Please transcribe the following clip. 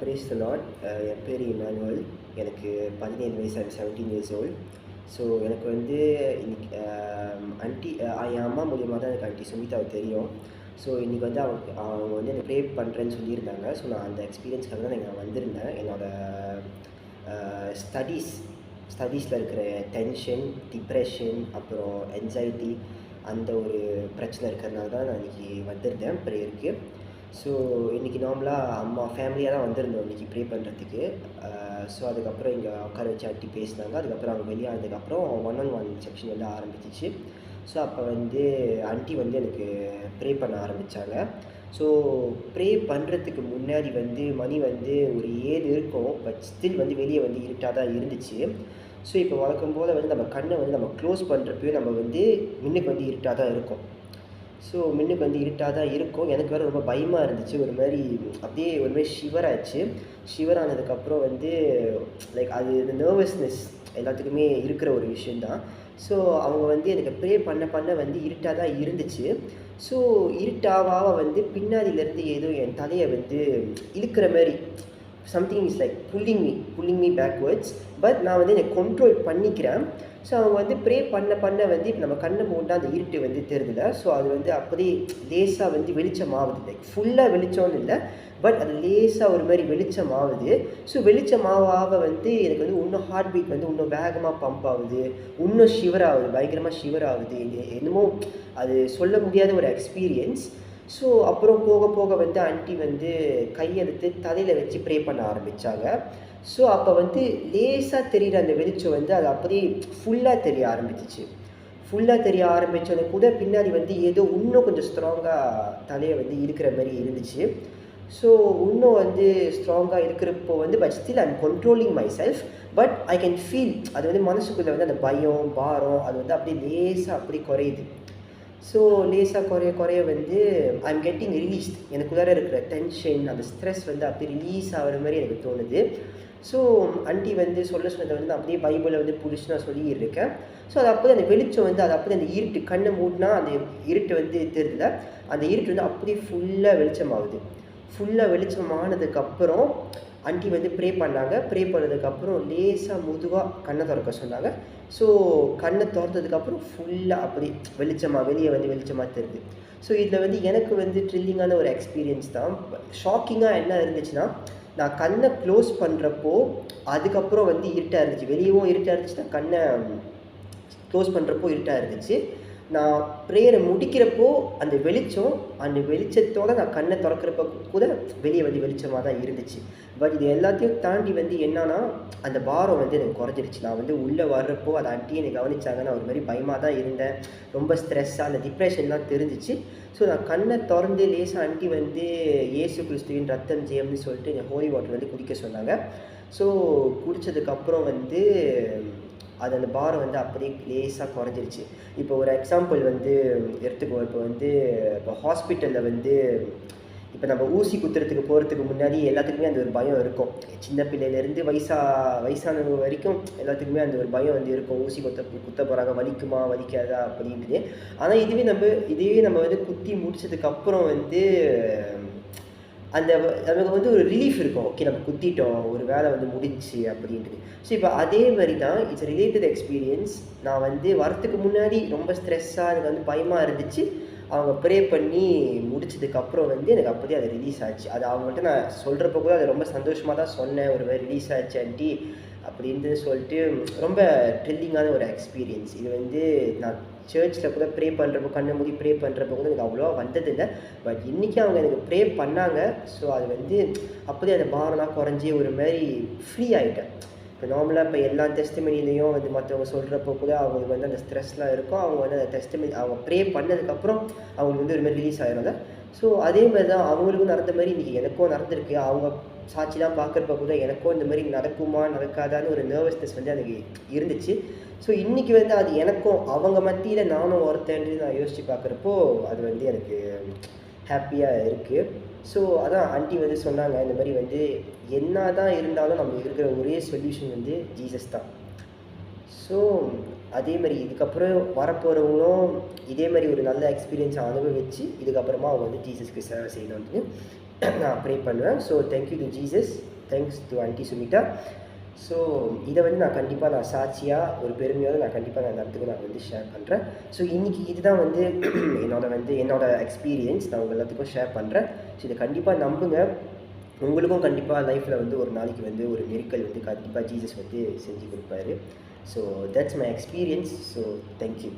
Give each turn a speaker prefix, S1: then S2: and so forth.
S1: Brace த lot என் பேர் Emmanuel எனக்கு பதினேழு வயசு and seventeen years old so எனக்கு வந்து இன்னைக்கு um, அண்டி uh, என் அம்மா மூலியமாக தான் எனக்கு அண்டி சுமிதாவை தெரியும். ஸோ இன்றைக்கி வந்து அவங்க அவங்க வந்து எனக்கு ப்ரே பண்ணுறேன்னு சொல்லியிருந்தாங்க. ஸோ நான் அந்த எக்ஸ்பீரியன்ஸ்க்காக தான் நான் வந்திருந்தேன். என்னோடய ஸ்டடீஸ் ஸ்டடீஸில் இருக்கிற டென்ஷன் டிப்ரெஷன் அப்புறம் என்சைட்டி அந்த ஒரு பிரச்சனை இருக்கிறதுனால தான் நான் இன்றைக்கி வந்திருந்தேன். ப்ரேயருக்கு ஸோ இன்றைக்கி நார்மலாக அம்மா ஃபேமிலியாக தான் வந்திருந்தோம் இன்றைக்கி ப்ரே பண்ணுறதுக்கு ஸோ அதுக்கப்புறம் இங்கே உட்கார வச்சு ஆட்டி பேசினாங்க. அதுக்கப்புறம் அவங்க வெளியானதுக்கப்புறம் ஒன் ஆன் ஒன் செக்ஷன் வந்து ஆரம்பிச்சிச்சு. ஸோ அப்போ வந்து ஆண்டி வந்து எனக்கு ப்ரே பண்ண ஆரம்பித்தாங்க ஸோ ப்ரே பண்ணுறதுக்கு முன்னாடி வந்து மணி வந்து ஒரு ஏழு இருக்கும். பட் ஸ்டில் வந்து வெளியே வந்து இருட்டாக தான் இருந்துச்சு. ஸோ இப்போ வழக்கம் போல் வந்து நம்ம கண்ணை வந்து நம்ம க்ளோஸ் பண்ணுறப்பயும் நம்ம வந்து முன்னுக்கு வந்து இருட்டாக தான் இருக்கும். ஸோ மின்னுக்கு வந்து இருட்டாக தான் இருக்கும். எனக்கு வேறு ரொம்ப பயமாக இருந்துச்சு. ஒரு மாதிரி அப்படியே ஒரு மாதிரி ஷிவர் ஆச்சு. ஷிவர் ஆனதுக்கப்புறம் வந்து லைக் அது இந்த நர்வஸ்னஸ் எல்லாத்துக்குமே இருக்கிற ஒரு விஷயந்தான் ஸோ அவங்க வந்து எனக்கு ப்ரே பண்ண பண்ண வந்து இருட்டாக தான் இருந்துச்சு. ஸோ இருட்டாவாக வந்து பின்னாடியிலேருந்து ஏதோ என் தலையை வந்து இழுக்கிற மாதிரி something is like pulling me pulling me backwards but நான் வந்து என்னை கண்ட்ரோல் பண்ணிக்கிறேன். ஸோ அவங்க வந்து ப்ரே பண்ண பண்ண வந்து இப்போ நம்ம கண்ணை மூண்டா அந்த இருட்டு வந்து தெரியுதுல. ஸோ அது வந்து அப்படியே லேசாக வந்து வெளிச்சம் ஆகுது லைக் ஃபுல்லாக வெளிச்சம்னு இல்லை பட் அது லேசாக ஒரு மாதிரி வெளிச்சம் ஆகுது ஸோ வெளிச்சம் ஆக வந்து எனக்கு வந்து இன்னும் ஹார்ட் பீட் வந்து இன்னும் வேகமாக பம்ப் ஆகுது இன்னும் ஷிவர் ஆகுது பயங்கரமாக ஷிவர் ஆகுது என்னமோ அது சொல்ல முடியாத ஒரு எக்ஸ்பீரியன்ஸ் ஸோ அப்புறம் போக போக வந்து ஆண்டி வந்து கையெடுத்து தலையில் வச்சு ப்ரே பண்ண ஆரம்பித்தாங்க ஸோ அப்போ வந்து லேசாக தெரிகிற அந்த வெளிச்சம் வந்து அது அப்படியே ஃபுல்லாக தெரிய ஆரம்பிச்சிச்சு. ஃபுல்லாக தெரிய ஆரம்பித்தோடனே கூட பின்னாடி வந்து ஏதோ இன்னும் கொஞ்சம் ஸ்ட்ராங்காக தலையை வந்து இருக்கிற மாதிரி இருந்துச்சு. ஸோ இன்னும் வந்து ஸ்ட்ராங்காக இருக்கிறப்போ வந்து but still I'm controlling myself but I can feel அது வந்து மனசுக்குள்ளே வந்து அந்த பயம் பாரம் அது வந்து அப்படியே லேசாக அப்படி குறையுது. ஸோ லேசாக குறைய குறைய வந்து ஐ எம் கெட்டிங் ரிலீஸ்ட் எனக்குள்ளார இருக்கிற டென்ஷன் அந்த ஸ்ட்ரெஸ் வந்து அப்படியே ரிலீஸ் ஆகிற மாதிரி எனக்கு தோணுது. ஸோ ஆண்டி வந்து சொல்ல சொன்னதை வந்து அப்படியே பைபிளை வந்து புடிச்சு நான் சொல்லியிருக்கேன். ஸோ அது அப்போ அந்த வெளிச்சம் வந்து அது அப்படியே அந்த இருட்டு கண்ணை மூடினா அந்த இருட்டு வந்து தெரியல அந்த இருட்டு வந்து அப்படியே ஃபுல்லாக வெளிச்சமாகுது. ஃபுல்லாக வெளிச்சமானதுக்கப்புறம் ஆண்டி வந்து ப்ரே பண்ணாங்க. ப்ரே பண்ணதுக்கப்புறம் லேசாக முதுவாக கண்ணை திறக்க சொன்னாங்க. ஸோ கண்ணை திறந்ததுக்கப்புறம் ஃபுல்லாக அப்படி வெளிச்சமாக வெளியே வந்து வெளிச்சமாக தெரியுது. ஸோ இதில் வந்து எனக்கு வந்து ட்ரில்லிங்கான ஒரு எக்ஸ்பீரியன்ஸ் தான். ஷாக்கிங்காக என்ன இருந்துச்சுன்னா நான் கண்ணை க்ளோஸ் பண்ணுறப்போ அதுக்கப்புறம் வந்து இருட்டாக இருந்துச்சு. வெளியவும் இருட்டாக இருந்துச்சுன்னா கண்ணை க்ளோஸ் பண்ணுறப்போ இருட்டாக இருந்துச்சு. நான் ப்ரேயரை முடிக்கிறப்போ அந்த வெளிச்சம் அந்த வெளிச்சத்தோடு நான் கண்ணை திறக்கிறப்ப கூட வெளியே வந்து வெளிச்சமாக தான் இருந்துச்சு. பட் இது எல்லாத்தையும் தாண்டி வந்து என்னன்னா அந்த பாரம் வந்து எனக்கு குறைஞ்சிருச்சு. நான் வந்து உள்ளே வர்றப்போ அதை அட்டி என்னை கவனிச்சாங்க நான் ஒரு மாதிரி பயமாக தான் இருந்தேன். ரொம்ப ஸ்ட்ரெஸ்ஸாக அந்த டிப்ரெஷன்லாம் தெரிஞ்சிச்சு. ஸோ நான் கண்ணை திறந்து லேசாக அண்டி வந்து இயேசு கிறிஸ்துவின் ரத்தம் ஜெயம்னு சொல்லிட்டு இந்த ஹோலி வாட்டர் வந்து குடிக்க சொன்னாங்க. ஸோ குடித்ததுக்கப்புறம் வந்து அது அந்த பாரம் வந்து அப்படியே லேசாக குறைஞ்சிருச்சு. இப்போ ஒரு எக்ஸாம்பிள் வந்து எடுத்துக்குவோம். இப்போ வந்து இப்போ ஹாஸ்பிட்டலில் வந்து இப்போ நம்ம ஊசி குத்துறதுக்கு போகிறதுக்கு முன்னாடி எல்லாத்துக்குமே அந்த ஒரு பயம் இருக்கும். சின்ன பிள்ளையிலேருந்து வயசா வயசானவங்க வரைக்கும் எல்லாத்துக்குமே அந்த ஒரு பயம் வந்து இருக்கும். ஊசி குத்த குத்த போகிறாங்க வலிக்குமா வலிக்காதா அப்படின்ட்டு ஆனால் இதுவே நம்ம இதுவே நம்ம வந்து குத்தி முடிச்சதுக்கப்புறம் வந்து அந்த நமக்கு வந்து ஒரு ரிலீஃப் இருக்கும். ஓகே நம்ம குத்திட்டோம். ஒரு வேலை வந்து முடிஞ்சு அப்படின்ட்டு ஸோ இப்போ அதே மாதிரி தான் இட்ஸ் ரிலேட்டட் எக்ஸ்பீரியன்ஸ் நான் வந்து வரத்துக்கு முன்னாடி ரொம்ப ஸ்ட்ரெஸ்ஸாக எனக்கு வந்து பயமாக இருந்துச்சு. அவங்க ப்ரே பண்ணி முடிச்சதுக்கப்புறம் வந்து எனக்கு அப்படியே அது ரிலீஸ் ஆச்சு. அது அவங்கள்ட்ட நான் சொல்கிறப்ப கூட அது ரொம்ப சந்தோஷமாக தான் சொன்னேன். ஒரு மாதிரி ரிலீஸ் ஆச்சு ஆண்டி அப்படின்ட்டு சொல்லிட்டு ரொம்ப ட்ரில்லிங்கான ஒரு எக்ஸ்பீரியன்ஸ் இது வந்து நான் சர்ச்சில் கூட ப்ரே பண்ணுறப்போ கண்ணை மூடி ப்ரே பண்ணுறப்போ கூட எனக்கு அவ்வளோவா வந்ததில்லை பட் இன்றைக்கி அவங்க எனக்கு ப்ரே பண்ணாங்க. ஸோ அது வந்து அப்படியே அந்த பாரம்லாம் குறைஞ்சி ஒரு மாதிரி ஃப்ரீ ஆகிட்டேன் இப்போ நார்மலாக இப்போ எல்லா டெஸ்ட்மனிலையும் வந்து மற்றவங்க சொல்கிறப்போ கூட அவங்களுக்கு வந்து அந்த ஸ்ட்ரெஸ்லாம் இருக்கும். அவங்க வந்து அந்த டெஸ்ட்மனி அவங்க ப்ரே பண்ணதுக்கப்புறம் அவங்களுக்கு வந்து ஒரு மாதிரி ரிலீஸ் ஆகிடும் ஸோ அதே மாதிரி தான் அவங்களுக்கும் நடந்த மாதிரி இன்றைக்கி எனக்கும் நடந்திருக்கு. அவங்க சாட்சிலாம் பார்க்குறப்ப கூட எனக்கும் இந்த மாதிரி நடக்குமா நடக்காதான்னு ஒரு நர்வஸ்னஸ் வந்து எனக்கு இருந்துச்சு. ஸோ இன்றைக்கி வந்து அது எனக்கும் அவங்க மத்தியில் நானும் ஒருத்தன்ட்டு நான் யோசித்து பார்க்குறப்போ அது வந்து எனக்கு ஹாப்பியாக இருக்குது ஸோ அதான் ஆண்டி வந்து சொன்னாங்க இந்த மாதிரி வந்து என்ன தான் இருந்தாலும் நம்ம இருக்கிற ஒரே சொல்யூஷன் வந்து ஜீசஸ் தான். ஸோ அதே மாதிரி இதுக்கப்புறம் வரப்போகிறவங்களும் இதே மாதிரி ஒரு நல்ல எக்ஸ்பீரியன்ஸை அனுபவிச்சு இதுக்கப்புறமா அவங்க வந்து ஜீசஸ்க்கு சேவை செய்யணும்னு நான் ப்ரே பண்ணுவேன். So thank you to Jesus thanks to aunty Sumitha so இதை வந்து நான் கண்டிப்பாக நான் சாட்சியாக ஒரு பெருமையோடு நான் கண்டிப்பாக நான் எல்லாத்துக்கும் நான் வந்து ஷேர் பண்ணுறேன் ஸோ இன்றைக்கி இதுதான் வந்து என்னோட வந்து என்னோட எக்ஸ்பீரியன்ஸ் நான் உங்கள் எல்லாத்துக்கும் ஷேர் பண்ணுறேன் ஸோ இதை கண்டிப்பாக நம்புங்க. உங்களுக்கும் கண்டிப்பாக லைஃப்பில் வந்து ஒரு நாளைக்கு வந்து ஒரு நெருக்கல் வந்து கண்டிப்பாக ஜீசஸ் வந்து செஞ்சு கொடுப்பாரு. So that's my experience so thank you